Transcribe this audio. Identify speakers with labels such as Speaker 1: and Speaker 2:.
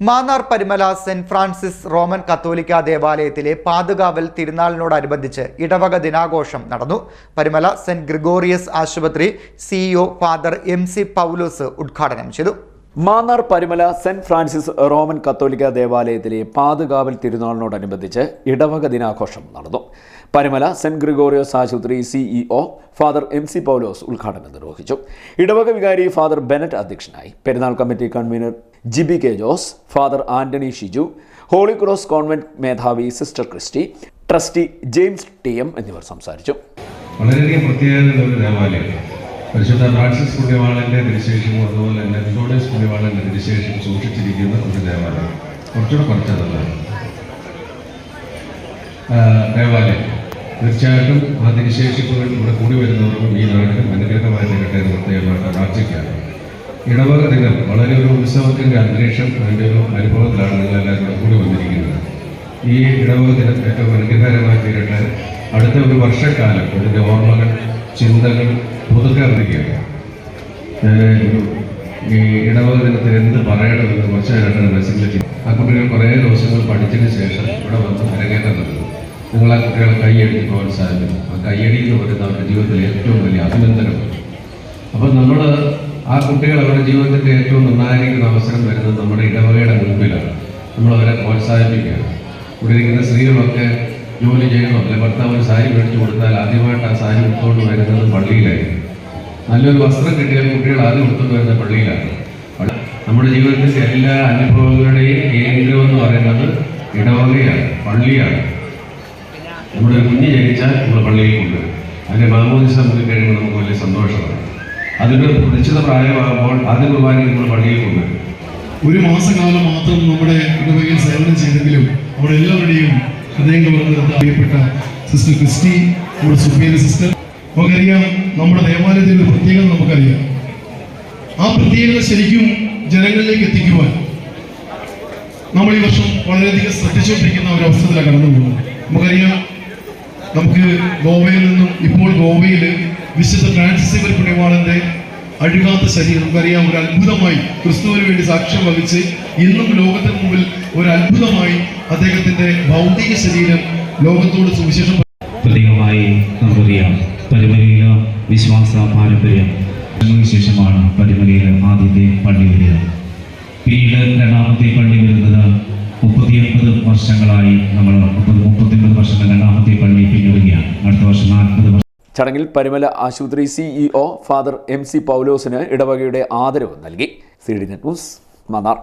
Speaker 1: Mannar Parumala saint Francis Roman കത്തോലിക്ക ദേവാലയത്തിലെ പാതുകാവൽ തിരുനാളിനോടനുബന്ധിച്ച് ഇടവക ദിനാഘോഷം നടന്നു. പരിമല സെന്റ് ഗ്രിഗോറിയസ് ആശുപത്രി CEO father M C Paulose ഉദ്ഘാടനം ചെയ്തു.
Speaker 2: Mannar Parumala saint Francis Roman കത്തോലിക്ക ദേവാലയത്തിലെ പാതുകാവൽ തിരുനാളിനോടനുബന്ധിച്ച് ഇടവക ദിനാഘോഷം നടന്നു. പരിമല സെന്റ് ഗ്രിഗോറിയോസ് ആശുപത്രി CEO father M C Paulose ഉദ്ഘാടനം നിർവഹിച്ചു. ഇടവക വികാരി ഫാദർ ബെനറ്റ് അധ്യക്ഷനായി. പെരുന്നാൾ committee convener Jibi K Jose father Antony Shiju holy cross convent മേധാവി sister Christy trustee James T M എന്നിവർ സംസാരിച്ചു.
Speaker 3: വളരെയധികം പ്രത്യേകതയുള്ള ഒരു ദേവാലയം. പരിശുദ്ധ ഫ്രാൻസിസ് പുണ്യവാളന്റെ ദിനശേഷം അതുപോലെ തന്നെ ഫിലോഡേസ് പുണ്യവാളന്റെ ദിനശേഷം സൂക്ഷിച്ചിരിക്കുന്ന ഒരു ദേവാലയം. കുറച്ചുകൂടെ കുറച്ചതല്ല. ദേവാലയം. തീർച്ചയായിട്ടും ആ ദിനശേഷിപ്പുകൾ ഇവിടെ കൂടി വരുന്നവർക്കും ഈ നാടിനും അനുഗ്രഹമായി നിൽക്കട്ടെ എന്ന് പ്രത്യേകമായിട്ട് പ്രാർത്ഥിക്കുകയാണ്. ഇടവക ദിനം വളരെ ഒരു ഉത്സവത്തിന്റെ അന്തരീക്ഷം അതിന്റെ ഒരു അനുഭവത്തിലാണ് നിങ്ങൾ എല്ലാവരും കൂടി വന്നിരിക്കുന്നത്. ഈ ഇടവക ദിനം ഏറ്റവും അനുഗ്രഹകരമായി തീരട്ടെ. അടുത്ത ഒരു വർഷക്കാലം ഇതിന്റെ ഓർമ്മകൾ ചിന്തകൾ പുതുക്കാതിരിക്കുകയാണ് ഈ ഇടവക ദിനത്തിൽ എന്ത് പറയണമെന്ന് കുറച്ച് നേരത്തെ മനസ്സിലേക്ക് ആ കുട്ടികൾ കുറേ ദിവസങ്ങൾ പഠിച്ചതിന് ശേഷം ഇവിടെ വന്ന് അരങ്ങേറ്റം നടന്നു. നിങ്ങൾ ആ കുട്ടികളെ കൈയടിച്ച് പ്രോത്സാഹിപ്പിക്കും ആ കൈയടി എന്ന് പറയുന്ന അവരുടെ ജീവിതത്തിലെ ഏറ്റവും വലിയ അഭിനന്ദനമാണ് അപ്പം നമ്മൾ ആ കുട്ടികൾ അവരുടെ ജീവിതത്തിന്റെ ഏറ്റവും നിർണായകരിക്കുന്ന അവസരം വരുന്നത് നമ്മുടെ ഇടവകയുടെ മുൻപിലാണ്. നമ്മൾ അവരെ പ്രോത്സാഹിപ്പിക്കുകയാണ്. ഇവിടെ ഇരിക്കുന്ന സ്ത്രീകളൊക്കെ ജോലി ചെയ്യണം അല്ലെ ഭർത്താവ് ഒരു സാരി മേടിച്ചു കൊടുത്താൽ ആദ്യമായിട്ട് ആ സാരി ഉടുത്തോണ്ട് വരുന്നത് പള്ളിയിലായിരിക്കും. നല്ലൊരു വസ്ത്രം കിട്ടിയാൽ കുട്ടികൾ ആദ്യം ഉടുത്തോണ്ട് വരുന്നത് പള്ളിയിലാണ്. നമ്മുടെ ജീവിതത്തിന്റെ എല്ലാ അനുഭവങ്ങളുടെയും കേന്ദ്രം എന്ന് പറയുന്നത് ഇടവകയാണ് പള്ളിയാണ്. നമ്മുടെ കുഞ്ഞ് ജനിച്ചാൽ നമ്മൾ പള്ളിയിൽ കൊണ്ടുവരും. അതിന്റെ മാമോദിസ കഴിയുമ്പോൾ നമുക്ക് വലിയ സന്തോഷമാണ്. അതിന് നിശ്ചിത പ്രായമാകുമ്പോൾ ആദ്യ കുർബാനയ്ക്ക് നമ്മൾ പള്ളിയിൽ കൊണ്ട്
Speaker 4: ഒരു മാസക്കാലം മാത്രം നമ്മുടെ ഇടവകയിൽ സേവനം ചെയ്തെങ്കിലും അവിടെ എല്ലാവരുടെയും ഹൃദയം അറിയപ്പെട്ട സിസ്റ്റർ ക്രിസ്റ്റി നമ്മുടെ സുപ്രീം സിസ്റ്റർ. നമുക്കറിയാം നമ്മുടെ ദേവാലയത്തിന്റെ ഒരു പ്രത്യേകത നമുക്കറിയാം. ആ പ്രത്യേകത ശരിക്കും ജനങ്ങളിലേക്ക് എത്തിക്കുവാൻ നമ്മൾ ഈ വർഷം വളരെയധികം ശ്രദ്ധിച്ചുകൊണ്ടിരിക്കുന്ന ഒരു അവസരത്തിലാണ് കടന്നു പോകുന്നത്. നമുക്കറിയാം നമുക്ക് ഗോവയിൽ നിന്നും ഇപ്പോൾ ഗോവയിൽ വിശുദ്ധ ഫ്രാൻസിസ് ഇവർ പുണ്യവാളന്റെ അഴുകാത്ത ശരീരം. നമുക്കറിയാം ഒരു അത്ഭുതമായി ക്രിസ്തുവിന് വേണ്ടി സാക്ഷ്യം വഹിച്ച് ഇന്നും ലോകത്തിന് മുമ്പിൽ ഒരു അത്ഭുതമായി അദ്ദേഹത്തിന്റെ ഭൗതിക ശരീരം ലോകത്തോട് സുവിശേഷം
Speaker 5: പ്രത്യേകമായി നമുക്കറിയാം പരിമലയില വിശ്വാസ പാരമ്പര്യം. ശേഷമാണ് പരിമലയിലെ ആദ്യത്തെ പള്ളി വരിക. പിന്നീട് രണ്ടാമത്തെ പള്ളി വരുന്നത് മുപ്പത്തിയൊൻപത് വർഷങ്ങളായി നമ്മൾ മുപ്പത് മുപ്പത്തിയൊൻപത് വർഷങ്ങൾ രണ്ടാമത്തെ പള്ളി പിന്നിടുകയാണ് അടുത്ത വർഷം നാൽപ്പത്
Speaker 2: ചടങ്ങിൽ പരിമല ആശുപത്രി സിഇഒ ഫാദർ എം സി പൗലോസിന് ഇടവകയുടെ ആദരവ് നൽകി. C D net news Mannar.